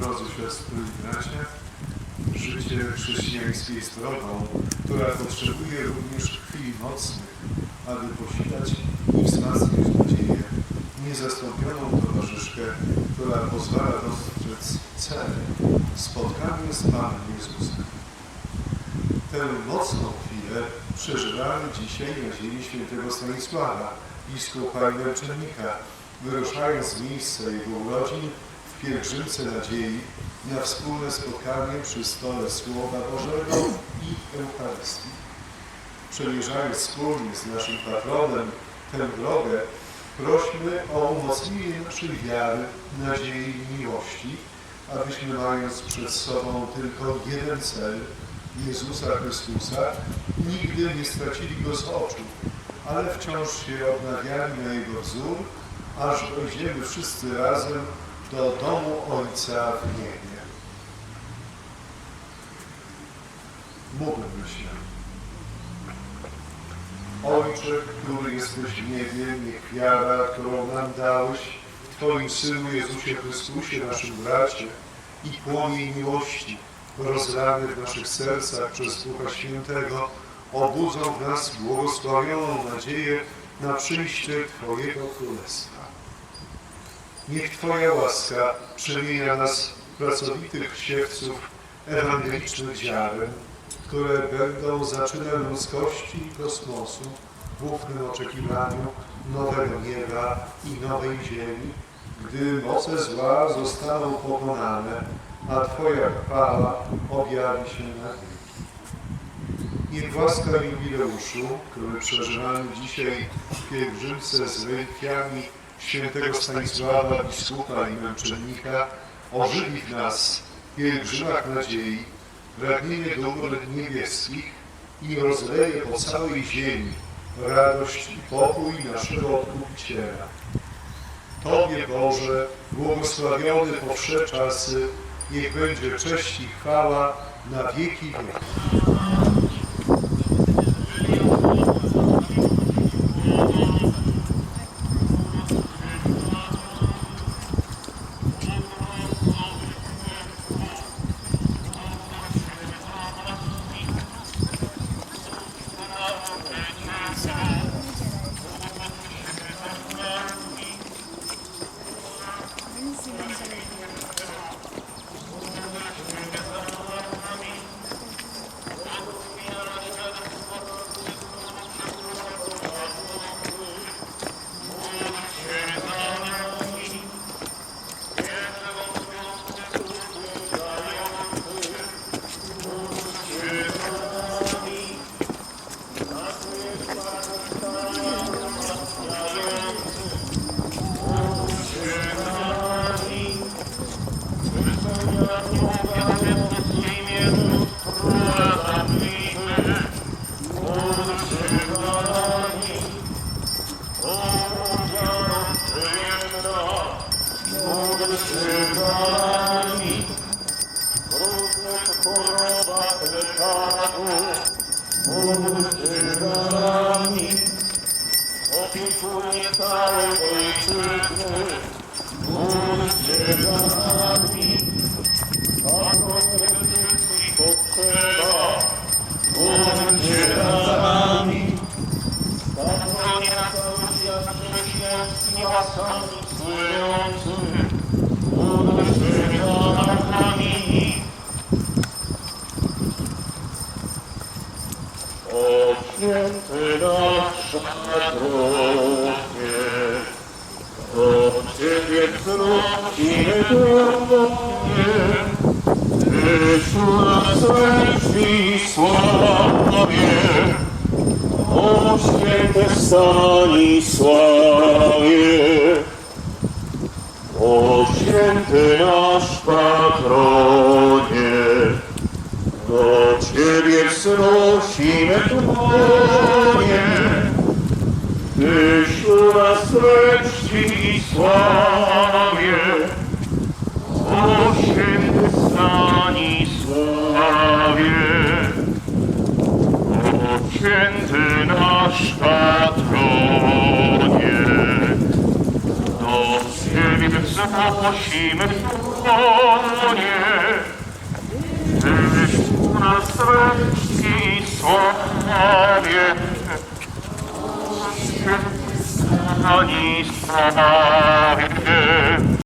Drodzy siostry i bracia, życie chrześcijańskie jest która potrzebuje również chwili mocnych, aby posilać i wzmacniać nadzieję, niezastąpioną towarzyszkę, która pozwala dostrzec cel, spotkanie z Panem Jezusem. Tę mocną chwilę przeżywamy dzisiaj na ziemi świętego Stanisława, biskupa i męczennika, wyruszając z miejsca jego urodzin pielgrzymce nadziei na wspólne spotkanie przy stole Słowa Bożego i Eucharystii. Przemierzając wspólnie z naszym patronem tę drogę, prośmy o umocnienie naszej wiary, nadziei i miłości, abyśmy mając przed sobą tylko jeden cel, Jezusa Chrystusa, nigdy nie stracili Go z oczu, ale wciąż się odnawiali na Jego wzór, aż dojdziemy wszyscy razem do domu Ojca w niebie. Módlmy się. Ojcze, który jesteś w niebie, niech wiara, którą nam dałeś w Twoim Synu Jezusie Chrystusie, naszym bracie, i płomień miłości, rozlany w naszych sercach przez Ducha Świętego, obudzą w nas błogosławioną nadzieję na przyjście Twojego Królestwa. Niech Twoja łaska przemienia nas w pracowitych siewców ewangelicznych ziaren, które będą zaczynem ludzkości i kosmosu w ufnym oczekiwaniu nowego nieba i nowej ziemi, gdy moce zła zostaną pokonane, a Twoja chwała objawi się na wieki. Niech łaska jubileuszu, który przeżywamy dzisiaj w pielgrzymce z relikwiami świętego Stanisława, biskupa i męczennika, ożywi w nas pielgrzymach nadziei pragnienie dóbr niebieskich i rozleje po całej ziemi radość i pokój naszego Odkupiciela. Tobie, Boże, błogosławiony po czasy, niech będzie cześć i chwała na wieki wieków. cho nên 오늘이 어디 분이 살고 있을까 오늘 세상이 사랑을 줄수 없을까 오늘 세상이 사랑이나 서울시야 서울시야 수야 수야 수야 수야 O święty nasz patronie, do Ciebie wzrocimy dłonie, Tysiu na swej sławie. O święty nasz patronie, do Ciebie wznosimy dłonie, Tyś nas leczci i sławie, o święty Stanisławie. Święty nasz patronie, do Ciebie wznosimy prosimy Ish